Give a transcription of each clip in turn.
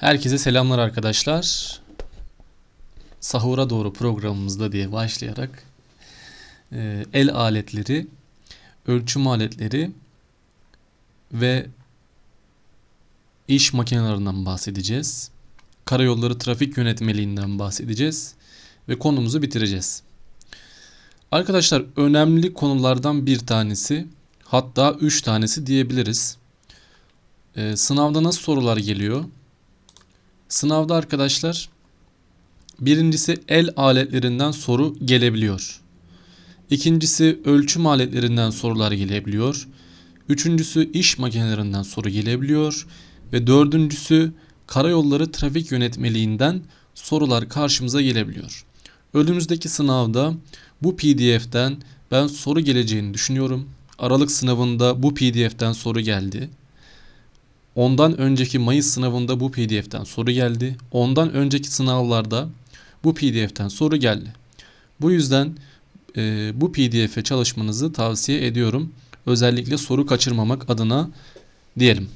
Herkese selamlar arkadaşlar. Sahura doğru programımızda diye başlayarak e, el aletleri, ölçüm aletleri ve iş makinelerinden bahsedeceğiz. Karayolları trafik yönetmeliğinden bahsedeceğiz ve konumuzu bitireceğiz. Arkadaşlar önemli konulardan bir tanesi hatta üç tanesi diyebiliriz. E, sınavda nasıl sorular geliyor? Sınavda arkadaşlar birincisi el aletlerinden soru gelebiliyor. İkincisi ölçüm aletlerinden sorular gelebiliyor. Üçüncüsü iş makinelerinden soru gelebiliyor. Ve dördüncüsü karayolları trafik yönetmeliğinden sorular karşımıza gelebiliyor. Önümüzdeki sınavda bu pdf'den ben soru geleceğini düşünüyorum. Aralık sınavında bu pdf'den soru geldi. Ondan önceki Mayıs sınavında bu pdf'den soru geldi. Ondan önceki sınavlarda bu pdf'den soru geldi. Bu yüzden e, bu pdf'e çalışmanızı tavsiye ediyorum. Özellikle soru kaçırmamak adına diyelim.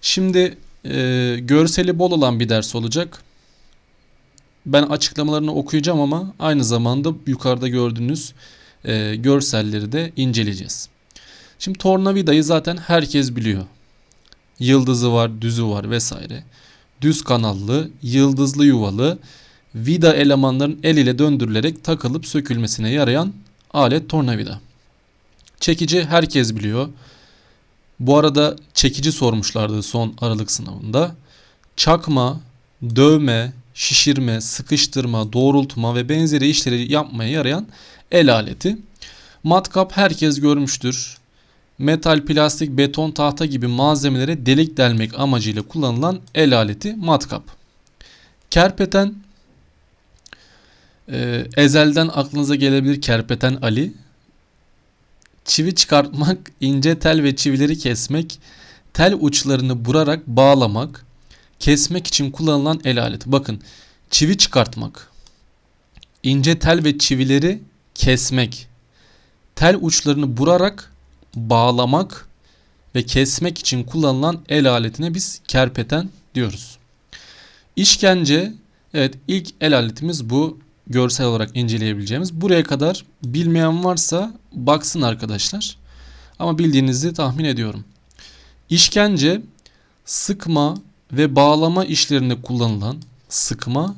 Şimdi e, görseli bol olan bir ders olacak. Ben açıklamalarını okuyacağım ama aynı zamanda yukarıda gördüğünüz e, görselleri de inceleyeceğiz. Şimdi tornavidayı zaten herkes biliyor. Yıldızı var, düzü var vesaire. Düz kanallı, yıldızlı yuvalı vida elemanların el ile döndürülerek takılıp sökülmesine yarayan alet tornavida. Çekici herkes biliyor. Bu arada çekici sormuşlardı son aralık sınavında. Çakma, dövme, şişirme, sıkıştırma, doğrultma ve benzeri işleri yapmaya yarayan el aleti. Matkap herkes görmüştür metal, plastik, beton, tahta gibi malzemelere delik delmek amacıyla kullanılan el aleti matkap. Kerpeten e, ezelden aklınıza gelebilir kerpeten Ali. Çivi çıkartmak, ince tel ve çivileri kesmek, tel uçlarını burarak bağlamak, kesmek için kullanılan el aleti. Bakın çivi çıkartmak, ince tel ve çivileri kesmek, tel uçlarını burarak bağlamak ve kesmek için kullanılan el aletine biz kerpeten diyoruz. İşkence evet ilk el aletimiz bu görsel olarak inceleyebileceğimiz. Buraya kadar bilmeyen varsa baksın arkadaşlar. Ama bildiğinizi tahmin ediyorum. İşkence sıkma ve bağlama işlerinde kullanılan sıkma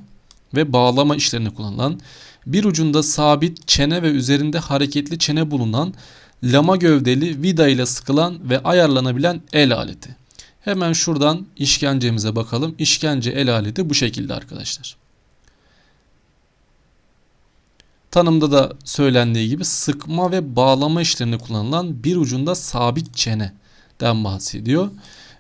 ve bağlama işlerinde kullanılan bir ucunda sabit çene ve üzerinde hareketli çene bulunan lama gövdeli vida ile sıkılan ve ayarlanabilen el aleti. Hemen şuradan işkencemize bakalım. İşkence el aleti bu şekilde arkadaşlar. Tanımda da söylendiği gibi sıkma ve bağlama işlerinde kullanılan bir ucunda sabit çeneden bahsediyor.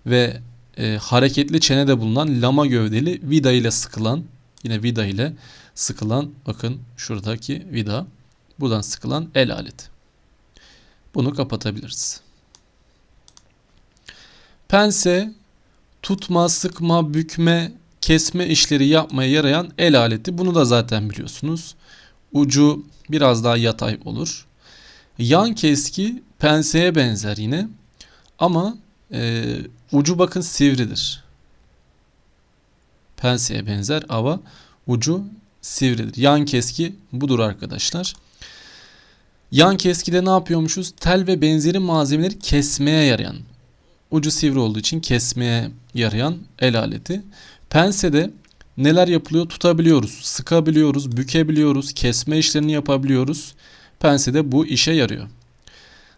Ve e, hareketli çenede bulunan lama gövdeli vida ile sıkılan yine vida ile sıkılan bakın şuradaki vida buradan sıkılan el aleti. Bunu kapatabiliriz. Pense tutma, sıkma, bükme, kesme işleri yapmaya yarayan el aleti. Bunu da zaten biliyorsunuz. Ucu biraz daha yatay olur. Yan keski penseye benzer yine. Ama e, ucu bakın sivridir. Penseye benzer ama ucu sivridir. Yan keski budur arkadaşlar. Yan keskide ne yapıyormuşuz? Tel ve benzeri malzemeleri kesmeye yarayan, ucu sivri olduğu için kesmeye yarayan el aleti. Pensede neler yapılıyor? Tutabiliyoruz, sıkabiliyoruz, bükebiliyoruz, kesme işlerini yapabiliyoruz. Pensede bu işe yarıyor.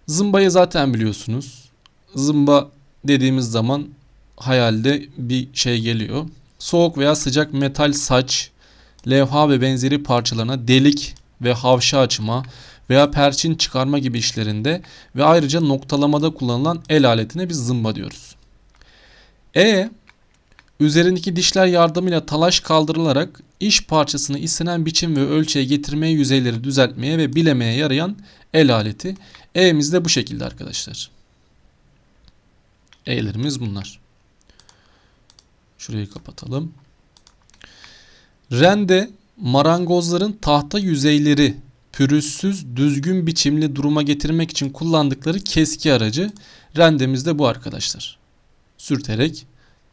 Zımbayı zaten biliyorsunuz. Zımba dediğimiz zaman hayalde bir şey geliyor. Soğuk veya sıcak metal saç, levha ve benzeri parçalarına delik ve havşa açma, veya perçin çıkarma gibi işlerinde ve ayrıca noktalamada kullanılan el aletine biz zımba diyoruz. E üzerindeki dişler yardımıyla talaş kaldırılarak iş parçasını istenen biçim ve ölçüye getirmeye, yüzeyleri düzeltmeye ve bilemeye yarayan el aleti. E'miz de bu şekilde arkadaşlar. E'lerimiz bunlar. Şurayı kapatalım. Rende marangozların tahta yüzeyleri pürüzsüz düzgün biçimli duruma getirmek için kullandıkları keski aracı rendemizde bu arkadaşlar. Sürterek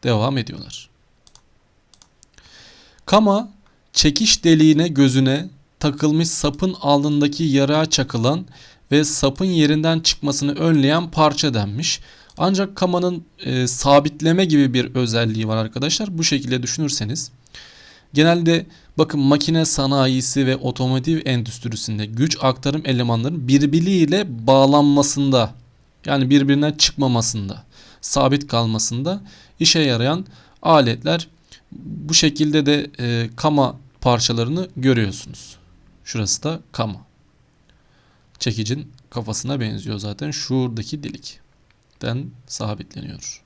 devam ediyorlar. Kama çekiş deliğine gözüne takılmış sapın alnındaki yarığa çakılan ve sapın yerinden çıkmasını önleyen parça denmiş. Ancak kamanın e, sabitleme gibi bir özelliği var arkadaşlar. Bu şekilde düşünürseniz genelde bakın makine sanayisi ve otomotiv endüstrisinde güç aktarım elemanların birbiriyle bağlanmasında yani birbirinden çıkmamasında, sabit kalmasında işe yarayan aletler. Bu şekilde de e, kama parçalarını görüyorsunuz. Şurası da kama. Çekicin kafasına benziyor zaten. Şuradaki delikten sabitleniyor.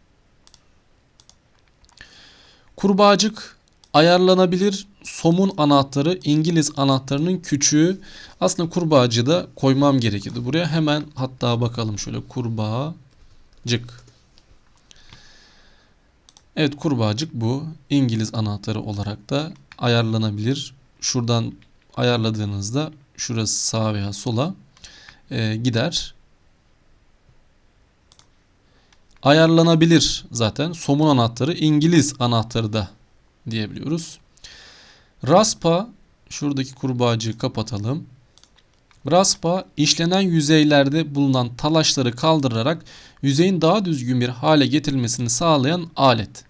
Kurbağacık ayarlanabilir somun anahtarı İngiliz anahtarının küçüğü. Aslında kurbağacı da koymam gerekirdi. Buraya hemen hatta bakalım şöyle kurbağacık. Evet kurbağacık bu. İngiliz anahtarı olarak da ayarlanabilir. Şuradan ayarladığınızda şurası sağa veya sola e, gider. Ayarlanabilir zaten. Somun anahtarı İngiliz anahtarı da diyebiliyoruz. Raspa şuradaki kurbağacığı kapatalım. Raspa işlenen yüzeylerde bulunan talaşları kaldırarak yüzeyin daha düzgün bir hale getirilmesini sağlayan alet.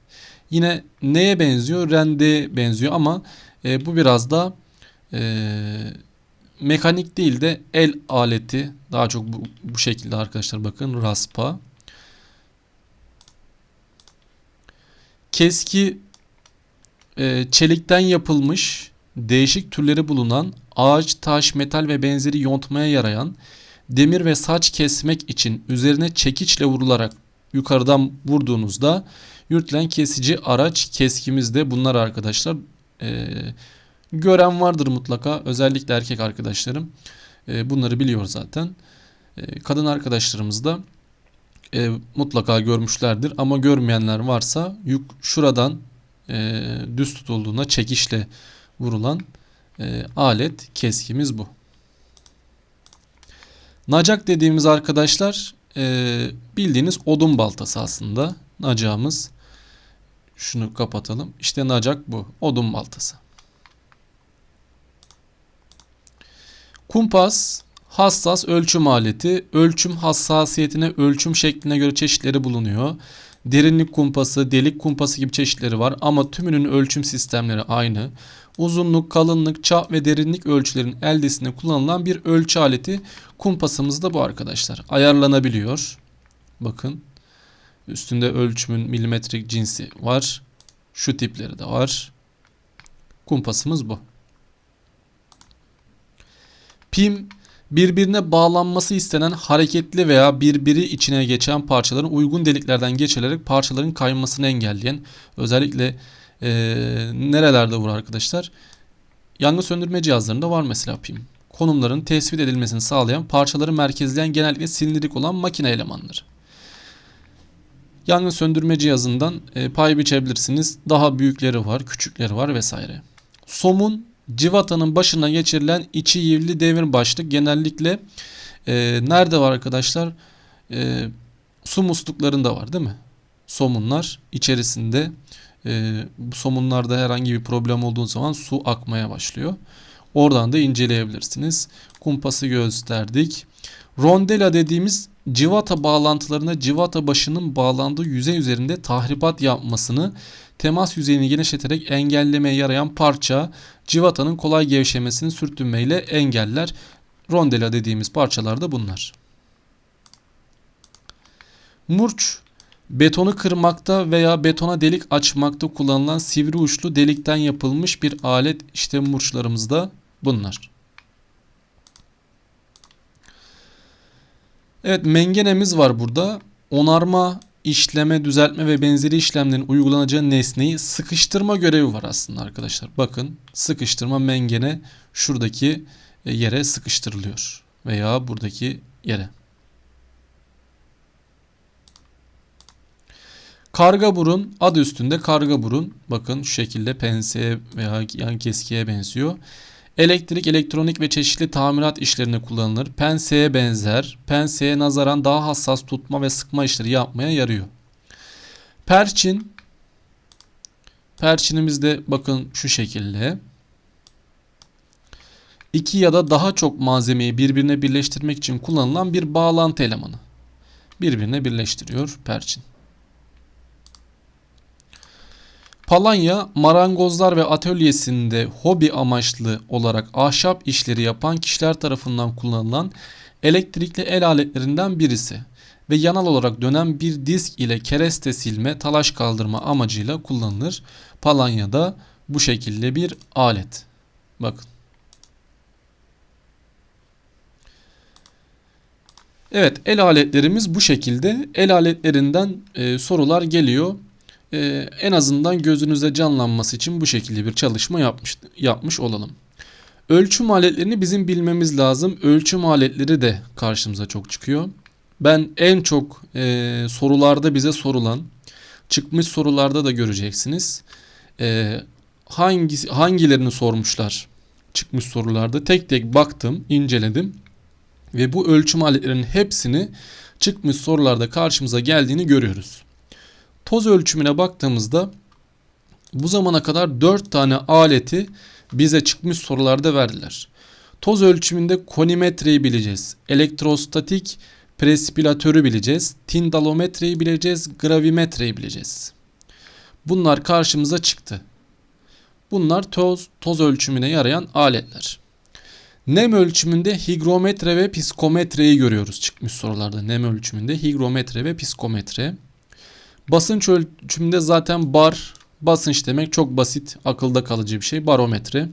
Yine neye benziyor? Rende benziyor ama e, bu biraz da e, mekanik değil de el aleti. Daha çok bu, bu şekilde arkadaşlar bakın raspa. Keski e, çelikten yapılmış değişik türleri bulunan ağaç, taş, metal ve benzeri yontmaya yarayan demir ve saç kesmek için üzerine çekiçle vurularak yukarıdan vurduğunuzda yürütülen kesici araç keskimiz de bunlar arkadaşlar. E, gören vardır mutlaka özellikle erkek arkadaşlarım e, bunları biliyor zaten. E, kadın arkadaşlarımız da e, mutlaka görmüşlerdir ama görmeyenler varsa yük şuradan e, düz tutulduğunda çekişle vurulan e, alet keskimiz bu. Nacak dediğimiz arkadaşlar e, bildiğiniz odun baltası aslında. Nacağımız şunu kapatalım. İşte nacak bu. Odun baltası. Kumpas hassas ölçüm aleti. Ölçüm hassasiyetine, ölçüm şekline göre çeşitleri bulunuyor. Derinlik kumpası, delik kumpası gibi çeşitleri var ama tümünün ölçüm sistemleri aynı. Uzunluk, kalınlık, çap ve derinlik ölçülerin eldesinde kullanılan bir ölçü aleti kumpasımız da bu arkadaşlar. Ayarlanabiliyor. Bakın üstünde ölçümün milimetrik cinsi var. Şu tipleri de var. Kumpasımız bu. Pim birbirine bağlanması istenen hareketli veya birbiri içine geçen parçaların uygun deliklerden geçilerek parçaların kaymasını engelleyen özellikle e, nerelerde var arkadaşlar? Yangın söndürme cihazlarında var mesela pim. Konumların tespit edilmesini sağlayan parçaları merkezleyen genellikle silindirik olan makine elemanları. Yangın söndürme cihazından e, pay biçebilirsiniz. Daha büyükleri var, küçükleri var vesaire. Somun Civatanın başına geçirilen içi yivli devir başlık genellikle e, nerede var arkadaşlar? E, su musluklarında var değil mi? Somunlar içerisinde e, bu somunlarda herhangi bir problem olduğu zaman su akmaya başlıyor. Oradan da inceleyebilirsiniz. Kumpası gösterdik. Rondela dediğimiz civata bağlantılarına civata başının bağlandığı yüzey üzerinde tahribat yapmasını temas yüzeyini genişleterek engellemeye yarayan parça civatanın kolay gevşemesini sürtünmeyle engeller. Rondela dediğimiz parçalar da bunlar. Murç betonu kırmakta veya betona delik açmakta kullanılan sivri uçlu delikten yapılmış bir alet işte murçlarımız da bunlar. Evet mengenemiz var burada. Onarma işleme, düzeltme ve benzeri işlemlerin uygulanacağı nesneyi sıkıştırma görevi var aslında arkadaşlar. Bakın sıkıştırma mengene şuradaki e, yere sıkıştırılıyor veya buradaki yere. Karga burun adı üstünde karga burun. Bakın şu şekilde penseye veya yan keskiye benziyor. Elektrik, elektronik ve çeşitli tamirat işlerine kullanılır. Penseye benzer. Penseye nazaran daha hassas tutma ve sıkma işleri yapmaya yarıyor. Perçin Perçinimiz de bakın şu şekilde. İki ya da daha çok malzemeyi birbirine birleştirmek için kullanılan bir bağlantı elemanı. Birbirine birleştiriyor perçin. Palanya marangozlar ve atölyesinde hobi amaçlı olarak ahşap işleri yapan kişiler tarafından kullanılan elektrikli el aletlerinden birisi ve yanal olarak dönen bir disk ile kereste silme, talaş kaldırma amacıyla kullanılır. Palanya da bu şekilde bir alet. Bakın. Evet el aletlerimiz bu şekilde. El aletlerinden e, sorular geliyor. E, en azından gözünüze canlanması için bu şekilde bir çalışma yapmış, yapmış olalım. Ölçüm aletlerini bizim bilmemiz lazım. Ölçüm aletleri de karşımıza çok çıkıyor. Ben en çok e, sorularda bize sorulan, çıkmış sorularda da göreceksiniz. E, hangisi, hangilerini sormuşlar çıkmış sorularda tek tek baktım, inceledim. Ve bu ölçüm aletlerinin hepsini çıkmış sorularda karşımıza geldiğini görüyoruz. Toz ölçümüne baktığımızda bu zamana kadar 4 tane aleti bize çıkmış sorularda verdiler. Toz ölçümünde konimetreyi bileceğiz. Elektrostatik presipilatörü bileceğiz. Tindalometreyi bileceğiz. Gravimetreyi bileceğiz. Bunlar karşımıza çıktı. Bunlar toz, toz ölçümüne yarayan aletler. Nem ölçümünde higrometre ve psikometreyi görüyoruz çıkmış sorularda. Nem ölçümünde higrometre ve psikometre. Basınç ölçümünde zaten bar, basınç demek çok basit, akılda kalıcı bir şey. Barometre.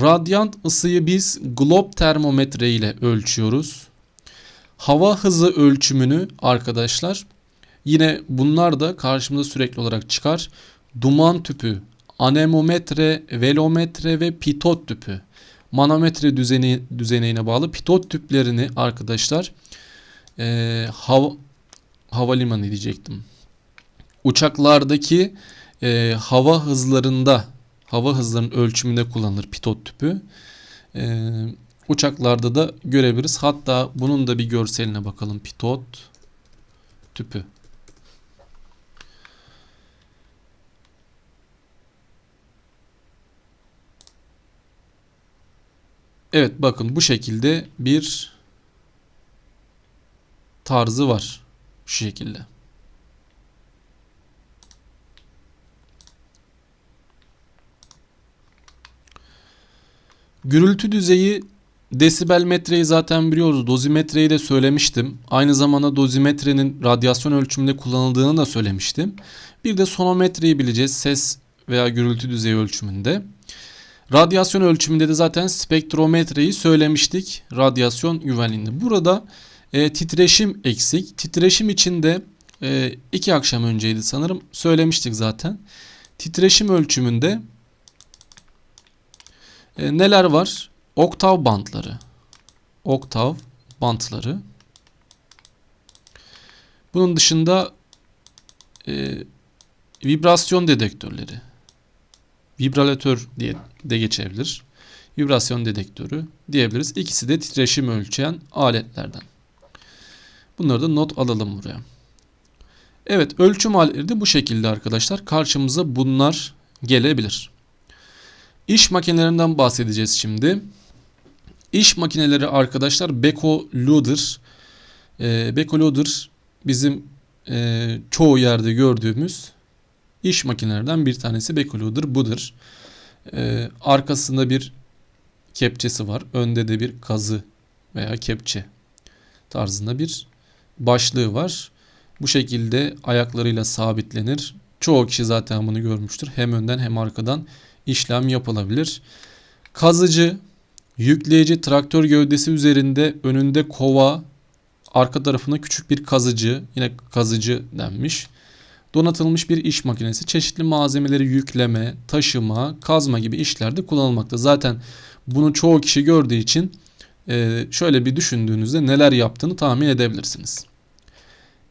Radyant ısıyı biz glob termometre ile ölçüyoruz. Hava hızı ölçümünü arkadaşlar yine bunlar da karşımıza sürekli olarak çıkar. Duman tüpü, anemometre, velometre ve pitot tüpü. Manometre düzeni, düzenine bağlı pitot tüplerini arkadaşlar e, hava, havalimanı diyecektim. Uçaklardaki e, hava hızlarında hava hızlarının ölçümünde kullanılır pitot tüpü. E, uçaklarda da görebiliriz. Hatta bunun da bir görseline bakalım. Pitot tüpü. Evet bakın bu şekilde bir tarzı var. Şu şekilde. Gürültü düzeyi desibel metreyi zaten biliyoruz. Dozimetreyi de söylemiştim. Aynı zamanda dozimetrenin radyasyon ölçümünde kullanıldığını da söylemiştim. Bir de sonometreyi bileceğiz. Ses veya gürültü düzeyi ölçümünde. Radyasyon ölçümünde de zaten spektrometreyi söylemiştik. Radyasyon güvenliğinde. Burada e, titreşim eksik. Titreşim içinde e, iki akşam önceydi sanırım. Söylemiştik zaten. Titreşim ölçümünde e, neler var? Oktav bantları. Oktav bantları. Bunun dışında e, vibrasyon dedektörleri. Vibralatör diye de geçebilir. Vibrasyon dedektörü diyebiliriz. İkisi de titreşim ölçen aletlerden. Bunları da not alalım buraya. Evet ölçüm aletleri de bu şekilde arkadaşlar. Karşımıza bunlar gelebilir. İş makinelerinden bahsedeceğiz şimdi. İş makineleri arkadaşlar Beko Loader. E, Beko Loader bizim e, çoğu yerde gördüğümüz iş makinelerden bir tanesi Beko Loader budur. E, arkasında bir kepçesi var. Önde de bir kazı veya kepçe tarzında bir başlığı var. Bu şekilde ayaklarıyla sabitlenir. Çoğu kişi zaten bunu görmüştür. Hem önden hem arkadan işlem yapılabilir. Kazıcı, yükleyici traktör gövdesi üzerinde önünde kova, arka tarafında küçük bir kazıcı, yine kazıcı denmiş. Donatılmış bir iş makinesi çeşitli malzemeleri yükleme, taşıma, kazma gibi işlerde kullanılmakta. Zaten bunu çoğu kişi gördüğü için e, şöyle bir düşündüğünüzde neler yaptığını tahmin edebilirsiniz.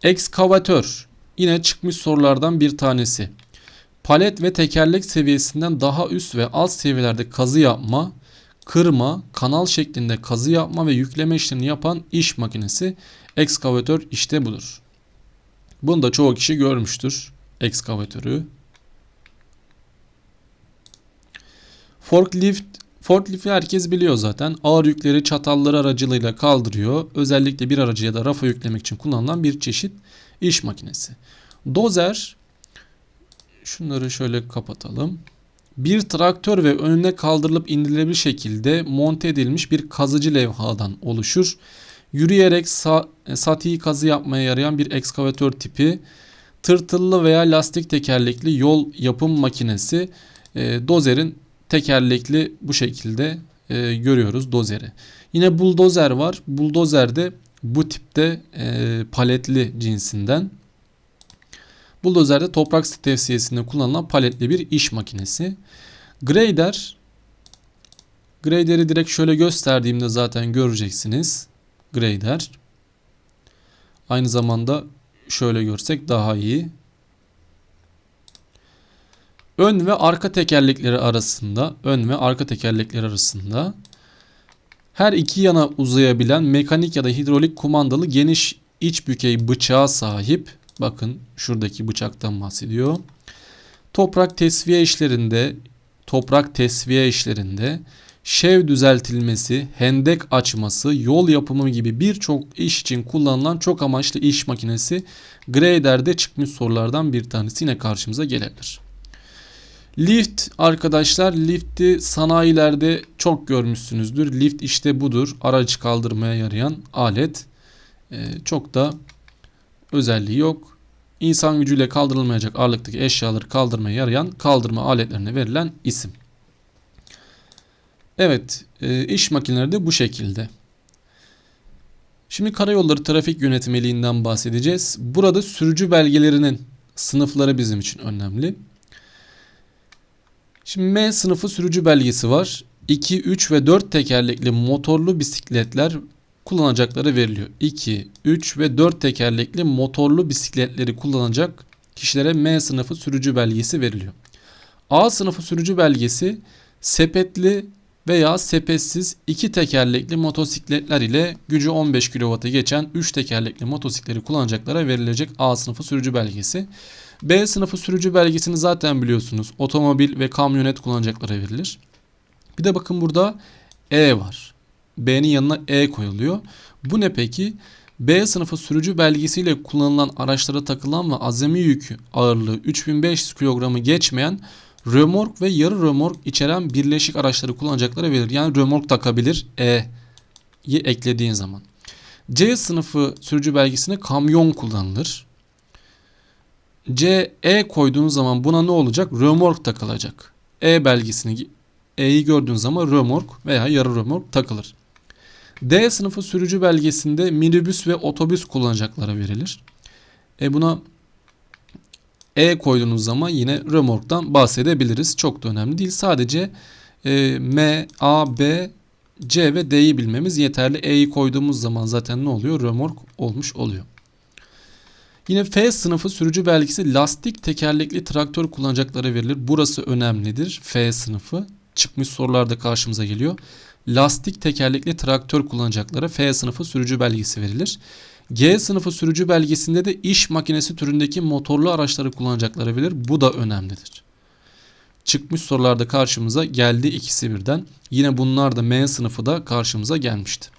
Ekskavatör yine çıkmış sorulardan bir tanesi. Palet ve tekerlek seviyesinden daha üst ve alt seviyelerde kazı yapma, kırma, kanal şeklinde kazı yapma ve yükleme işlemini yapan iş makinesi ekskavatör işte budur. Bunu da çoğu kişi görmüştür ekskavatörü. Forklift Forklifti herkes biliyor zaten. Ağır yükleri çatalları aracılığıyla kaldırıyor. Özellikle bir aracı ya da rafa yüklemek için kullanılan bir çeşit iş makinesi. Dozer şunları şöyle kapatalım. Bir traktör ve önüne kaldırılıp indirilebilir şekilde monte edilmiş bir kazıcı levhadan oluşur. Yürüyerek sa sati kazı yapmaya yarayan bir ekskavatör tipi. Tırtıllı veya lastik tekerlekli yol yapım makinesi. E, dozerin tekerlekli bu şekilde e, görüyoruz dozeri. Yine buldozer var. Buldozer de bu tipte e, paletli cinsinden. Buldozer de toprak tevsiyesinde kullanılan paletli bir iş makinesi. Grader Grader'i direkt şöyle gösterdiğimde zaten göreceksiniz. Grader. Aynı zamanda şöyle görsek daha iyi. Ön ve arka tekerlekleri arasında, ön ve arka tekerlekleri arasında her iki yana uzayabilen mekanik ya da hidrolik kumandalı geniş iç bükey bıçağa sahip. Bakın şuradaki bıçaktan bahsediyor. Toprak tesviye işlerinde, toprak tesviye işlerinde şev düzeltilmesi, hendek açması, yol yapımı gibi birçok iş için kullanılan çok amaçlı iş makinesi Grader'de çıkmış sorulardan bir tanesi yine karşımıza gelebilir. Lift arkadaşlar lifti sanayilerde çok görmüşsünüzdür. Lift işte budur. Aracı kaldırmaya yarayan alet. Ee, çok da özelliği yok. İnsan gücüyle kaldırılmayacak ağırlıktaki eşyaları kaldırmaya yarayan kaldırma aletlerine verilen isim. Evet e, iş makineleri de bu şekilde. Şimdi karayolları trafik yönetmeliğinden bahsedeceğiz. Burada sürücü belgelerinin sınıfları bizim için önemli. Şimdi M sınıfı sürücü belgesi var. 2, 3 ve 4 tekerlekli motorlu bisikletler kullanacakları veriliyor. 2, 3 ve 4 tekerlekli motorlu bisikletleri kullanacak kişilere M sınıfı sürücü belgesi veriliyor. A sınıfı sürücü belgesi sepetli veya sepetsiz iki tekerlekli motosikletler ile gücü 15 kW'a geçen 3 tekerlekli motosikleri kullanacaklara verilecek A sınıfı sürücü belgesi. B sınıfı sürücü belgesini zaten biliyorsunuz. Otomobil ve kamyonet kullanacaklara verilir. Bir de bakın burada E var. B'nin yanına E koyuluyor. Bu ne peki? B sınıfı sürücü belgesiyle kullanılan araçlara takılan ve azami yük ağırlığı 3500 kilogramı geçmeyen römork ve yarı römork içeren birleşik araçları kullanacaklara verilir. Yani römork takabilir E'yi eklediğin zaman. C sınıfı sürücü belgesine kamyon kullanılır. C, E koyduğun zaman buna ne olacak? Römork takılacak. E belgesini E'yi gördüğün zaman römork veya yarı römork takılır. D sınıfı sürücü belgesinde minibüs ve otobüs kullanacaklara verilir. E buna E koyduğunuz zaman yine römorktan bahsedebiliriz. Çok da önemli değil. Sadece e, M, A, B, C ve D'yi bilmemiz yeterli. E'yi koyduğumuz zaman zaten ne oluyor? Römork olmuş oluyor. Yine F sınıfı sürücü belgesi lastik tekerlekli traktör kullanacaklara verilir. Burası önemlidir. F sınıfı çıkmış sorularda karşımıza geliyor. Lastik tekerlekli traktör kullanacaklara F sınıfı sürücü belgesi verilir. G sınıfı sürücü belgesinde de iş makinesi türündeki motorlu araçları kullanacaklara verilir. Bu da önemlidir. Çıkmış sorularda karşımıza geldi ikisi birden. Yine bunlar da M sınıfı da karşımıza gelmişti.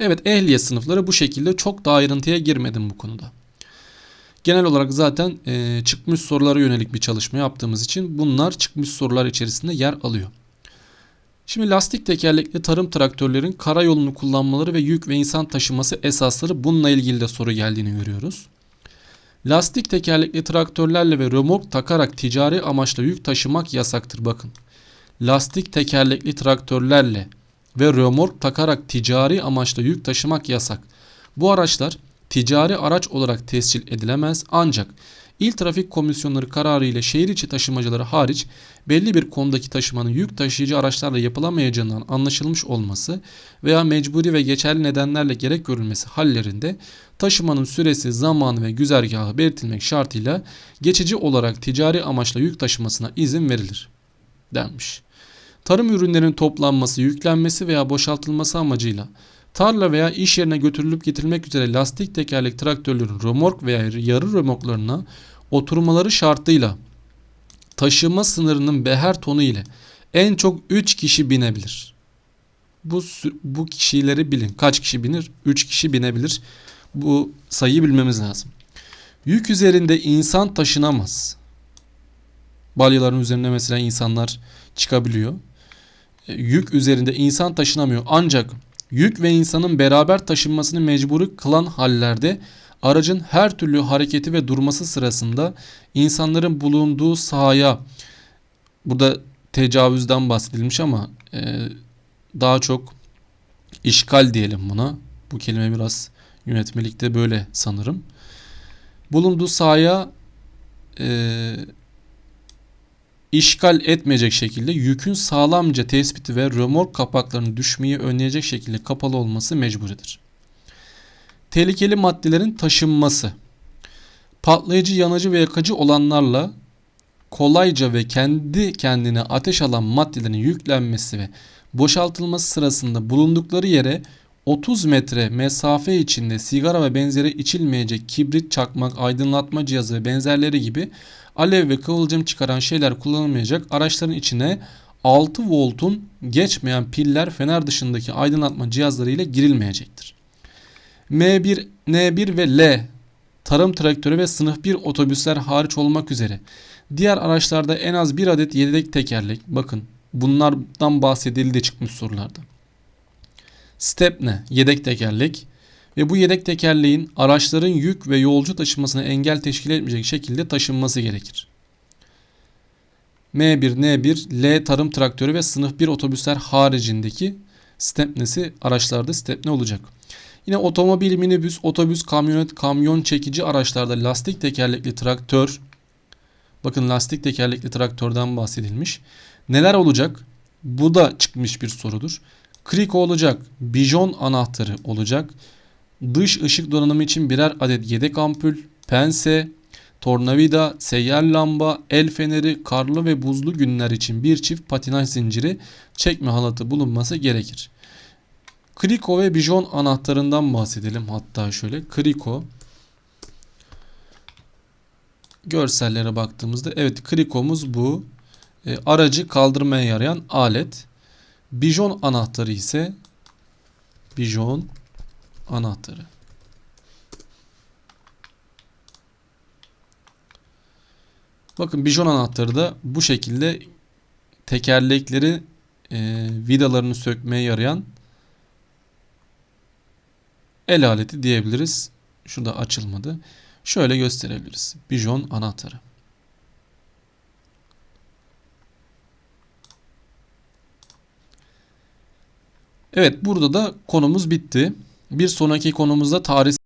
Evet ehliyet sınıfları bu şekilde çok da ayrıntıya girmedim bu konuda. Genel olarak zaten e, çıkmış sorulara yönelik bir çalışma yaptığımız için bunlar çıkmış sorular içerisinde yer alıyor. Şimdi lastik tekerlekli tarım traktörlerin karayolunu kullanmaları ve yük ve insan taşıması esasları bununla ilgili de soru geldiğini görüyoruz. Lastik tekerlekli traktörlerle ve römork takarak ticari amaçla yük taşımak yasaktır bakın. Lastik tekerlekli traktörlerle ve römork takarak ticari amaçla yük taşımak yasak. Bu araçlar ticari araç olarak tescil edilemez ancak İl Trafik Komisyonları kararı ile şehir içi taşımacıları hariç belli bir konudaki taşımanın yük taşıyıcı araçlarla yapılamayacağından anlaşılmış olması veya mecburi ve geçerli nedenlerle gerek görülmesi hallerinde taşımanın süresi, zamanı ve güzergahı belirtilmek şartıyla geçici olarak ticari amaçla yük taşımasına izin verilir denmiş. Tarım ürünlerinin toplanması, yüklenmesi veya boşaltılması amacıyla tarla veya iş yerine götürülüp getirilmek üzere lastik tekerlek traktörlerin römork veya yarı römorklarına oturmaları şartıyla taşıma sınırının beher tonu ile En çok 3 kişi binebilir. Bu bu kişileri bilin. Kaç kişi binir? 3 kişi binebilir. Bu sayıyı bilmemiz lazım. Yük üzerinde insan taşınamaz. Balyaların üzerine mesela insanlar çıkabiliyor. E, Yük üzerinde insan taşınamıyor. Ancak yük ve insanın beraber taşınmasını mecburi kılan hallerde aracın her türlü hareketi ve durması sırasında insanların bulunduğu sahaya burada tecavüzden bahsedilmiş ama e, daha çok işgal diyelim buna. Bu kelime biraz yönetmelikte böyle sanırım. Bulunduğu sahaya e, işgal etmeyecek şekilde yükün sağlamca tespiti ve römork kapaklarının düşmeyi önleyecek şekilde kapalı olması mecburidir. Tehlikeli maddelerin taşınması. Patlayıcı, yanıcı ve yakıcı olanlarla kolayca ve kendi kendine ateş alan maddelerin yüklenmesi ve boşaltılması sırasında bulundukları yere 30 metre mesafe içinde sigara ve benzeri içilmeyecek kibrit, çakmak, aydınlatma cihazı ve benzerleri gibi alev ve kıvılcım çıkaran şeyler kullanılmayacak. Araçların içine 6 voltun geçmeyen piller fener dışındaki aydınlatma cihazları ile girilmeyecektir. M1, N1 ve L tarım traktörü ve sınıf 1 otobüsler hariç olmak üzere. Diğer araçlarda en az bir adet yedek tekerlek. Bakın bunlardan bahsedildi çıkmış sorularda. Stepne yedek tekerlek ve bu yedek tekerleğin araçların yük ve yolcu taşımasına engel teşkil etmeyecek şekilde taşınması gerekir. M1, N1, L tarım traktörü ve sınıf 1 otobüsler haricindeki stepnesi araçlarda stepne olacak. Yine otomobil, minibüs, otobüs, kamyonet, kamyon çekici araçlarda lastik tekerlekli traktör bakın lastik tekerlekli traktörden bahsedilmiş. Neler olacak? Bu da çıkmış bir sorudur. Kriko olacak. Bijon anahtarı olacak. Dış ışık donanımı için birer adet yedek ampul, pense, tornavida, seyyar lamba, el feneri, karlı ve buzlu günler için bir çift patinaj zinciri, çekme halatı bulunması gerekir. Kriko ve bijon anahtarından bahsedelim. Hatta şöyle kriko görsellere baktığımızda evet krikomuz bu. E, aracı kaldırmaya yarayan alet. Bijon anahtarı ise bijon anahtarı. Bakın bijon anahtarı da bu şekilde tekerlekleri e, vidalarını sökmeye yarayan el aleti diyebiliriz. Şurada açılmadı. Şöyle gösterebiliriz. Bijon anahtarı. Evet burada da konumuz bitti. Bir sonraki konumuzda tarih